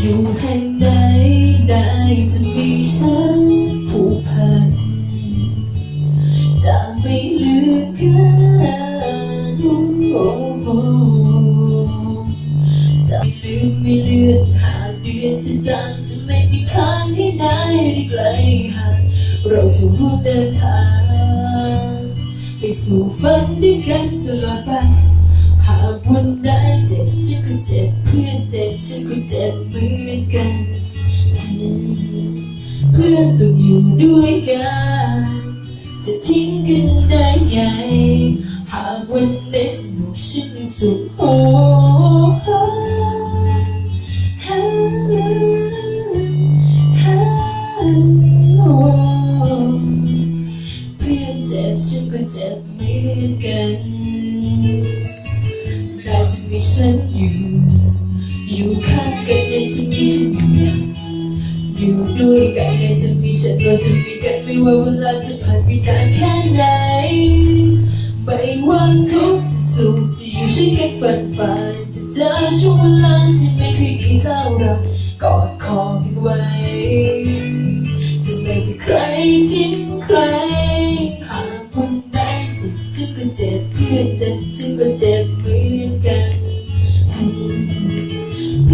อยู่แห่งใดได้จะมีฉันผูกพันจะไม่เลือกกันโอ้โหจะไม่ลืมไม่เลือกหากเดือนจะจางจะไม่มีทางให้ได้ได้ไกลห่างเราจะร่วมเดินทางไปสู่ฝันด้วยกันตลอดไปหากวันใดเจ็บฉันก็เจ็บ จ็บฉันก็เจ็บเหมือนกัน เพื่อนต้องอยู่ด้วยกัน จะทิ้งกันได้ไง หากวันใดสนุกฉันยังสุขโอ้ฮ่าฮ่าโอ้เพื่อนเจ็บฉันก็เจ็บเหมือนกันได้จะมีฉันอยู่ ข้างกันได้จะมีฉันอยู่อยู่ด้วยกันได้จะมีฉันเราจะมีกันไม่ว่าเวลาจะผ่านไปนานแค่ไหนไม่ว่าทุกข์จะสุขจะอยู่ช่วยกันฝันฝ่ายจะเจอช่วงเวลาที่ไม่เคยดีเท่าเรากอดคอกันไว้จะไม่มีใครทิ้งใครหากวันไหนเจ็บฉันก็เจ็บเพื่อนเจ็บฉันก็เจ็บเหมือนกัน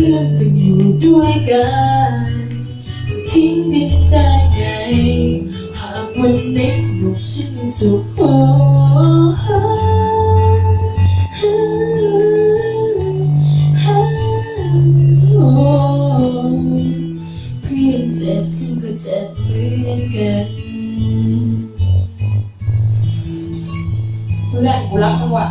พื่อนต้องอยู่ด้วยกันจะทิ้งกันได้ไงหากวันไหนสนุกฉันสุขโอ้ฮ่าฮ่าฮ่าโอ้เพื่อนเจ็บฉันก็เจ็บเหมือนกันเพื่อนกูรักมึงว่ะ